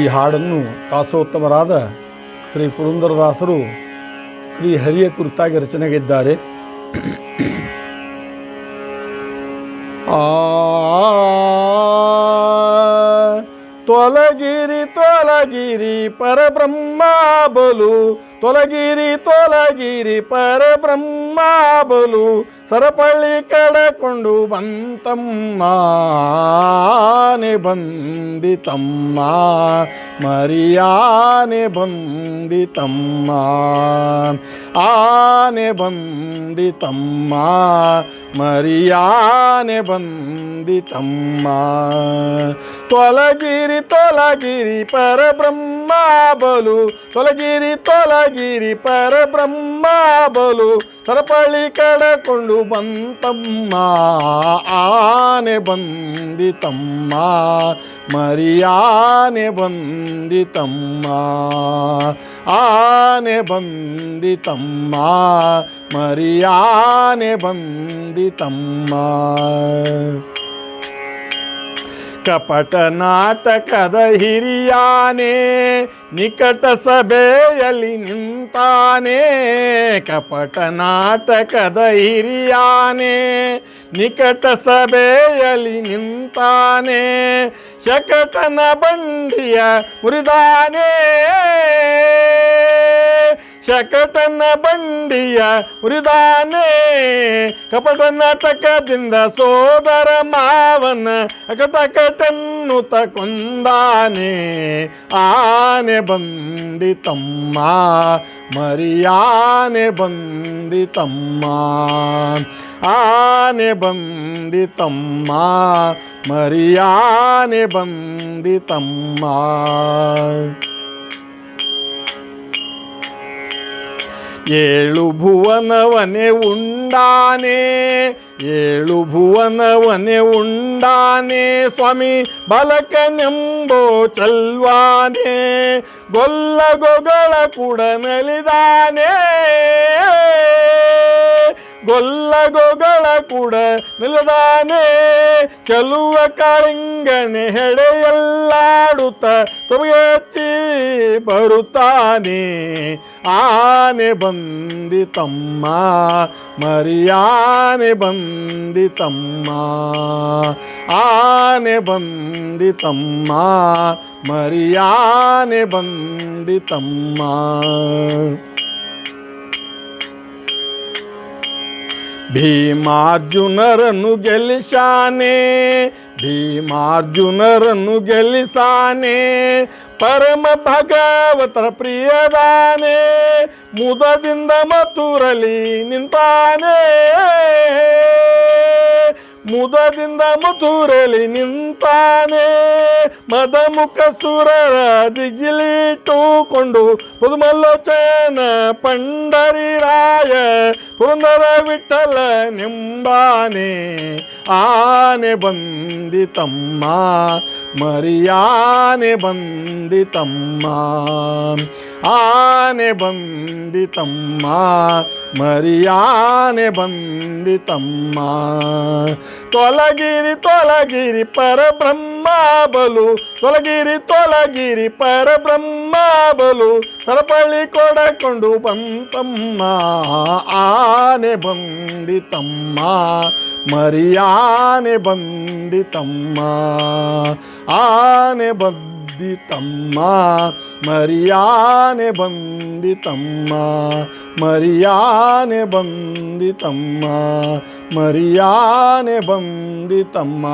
ಈ ಹಾಡನ್ನು ದಾಸೋತ್ತಮರಾದ ಶ್ರೀ ಪುರಂದರದಾಸರು ಶ್ರೀ ಹರಿಯ ಕುರಿತಾಗಿ ರಚನೆಗಿದ್ದಾರೆ. ಆ ತೊಲಗಿರಿ ತೊಲಗಿರಿ ಪರಬ್ರಹ್ಮ ಬಲು ತೊಲಗಿರಿ ತೊಲಗಿರಿ ಪರಬ್ರಹ್ಮ ಬಲು ಸರಪಳ್ಳಿ ಕಡಕೊಂಡು ಬಂತಮ್ಮ ಆನೆ ಬಂದಿತಮ್ಮ ಮರಿಯಾನೆ ಬಂದಿತಮ್ಮ ಆನೆ ಬಂದಿತಮ್ಮ ಮರಿಯಾನೆ ಬಂದಿತಮ್ಮ ತೊಲಗಿರಿ ತೊಲಗಿರಿ ಪರಬ್ರಹ್ಮ ತೊಲಗಿರಿ ಪರಬ್ರಹ್ಮ ಬಲು ಸರಪಳಿ ಕಡಕೊಂಡು ಬಂತಮ್ಮ ಆನೆ ಬಂದಿತಮ್ಮ ಮರಿಯಾನೆ ಬಂದಿತಮ್ಮ ಆನೆ ಬಂದಿತಮ್ಮ ಮರಿಯಾನೆ ಬಂದಿತಮ್ಮ. ಕಪಟ ನಾಟಕದ ಹಿರಿಯಾನೆ, ನಿಕಟ ಸಭೆಯಲ್ಲಿ ನಿಂತಾನೆ. ಕಪಟ ನಾಟಕದ ಹಿರಿಯಾನೆ, ನಿಕಟ ಸಭೆಯಲ್ಲಿ ನಿಂತಾನೆ. ಶಕಟನ ಬಂಡಿಯ ಮುರಿದಾನೆ ಶಕಟನ ಬಂಡಿಯ ಉರಿದಾನೆ. ಕಪಟ ತಕದಿಂದ ಸೋದರ ಮಾವನ ಅಕಟಕಟನ್ನು ತಕೊಂದಾನೆ ಆನೆ ಬಂದಿತಮ್ಮ ಮರಿಯಾನೆ ಬಂದಿತಮ್ಮ ಆನೆ ಬಂದಿತಮ್ಮ ಮರಿಯಾನೆ ಬಂದಿತಮ್ಮ ಏಳು ಭುವನವನೆ ಉಂಡಾನೆ ಏಳು ಭುವನವನೆ ಉಂಡಾನೆ ಸ್ವಾಮಿ ಬಲಕನೆಂಬೋ ಚಲ್ವಾನೆ ಗೊಲ್ಲ ಗೊಗಳ ಕೂಡ ನಲಿದಾನೆ ಗೊಲ್ಲ ಗೊಗಳ ಕೂಡ ನಿಲ್ಲದಾನೆ. ಚೆಲುವ ಕಾಳಿಂಗನೆ ಹೆಡೆಯಲ್ಲಾಡುತ್ತ ಸೊಬಗಚ್ಚಿ ಬರುತ್ತಾನೆ. ಆನೆ ಬಂದಿ ತಮ್ಮ, ಮರಿಯಾನೆ ಬಂದಿ ತಮ್ಮ. ಆನೆ ಬಂದಿ ತಮ್ಮ, ಮರಿಯಾನೆ ಬಂದಿತಮ್ಮ ಭೀಮಾರ್ಜುನರನ್ನು ಗೆಲ್ಲಿಸಾನೆ ಭೀಮಾರ್ಜುನರನ್ನು ಗೆಲ್ಲಿಸಾನೆ ಪರಮ ಭಗವತರ ಪ್ರಿಯದಾನೆ ಮುದದಿಂದ ಮಥುರಲಿ ನಿಂತಾನೆ. ಮುದದಿಂದ ಮಥುರಲಿ ನಿಂತಾನೆ, ಮದಮುಖ ಸುರರ ದಿಗಿಲಿಟ್ಟುಕೊಂಡು ಪುದುಮಲ್ಲೋಚನ ಪಂಡರಿರಾಯ ಪುರಂದರ ವಿಠಲ ನಿಂಬಾನೆ, ಆನೆ ಬಂದಿತಮ್ಮ, ಮರಿಯಾನೆ ಬಂದಿತಮ್ಮ, ಆನೆ ಬಂದಿತಮ್ಮ ಮರಿಯಾನೆ ಬಂದಿತಮ್ಮ ತೊಲಗಿರಿ ತೊಲಗಿರಿ ಪರಬ್ರಹ್ಮ ಬಲು ತೊಲಗಿರಿ ತೊಲಗಿರಿ ಪರಬ್ರಹ್ಮ ಬಲು ಸರಪಳಿ ಕೊಡಕೊಂಡು ಬಂತಮ್ಮ ಆನೆ ಬಂದಿತಮ್ಮ ಮರಿಯಾನೆ ಬಂದಿತಮ್ಮ ಆನೆ ಬಂದಿತಮ್ಮ ಮರಿಯಾನೆ ಬಂದಿತಮ್ಮ ಮರಿಯಾನೆ ಬಂದಿತಮ್ಮ ಮರಿಯಾನೆ ಬಂದಿತಮ್ಮ.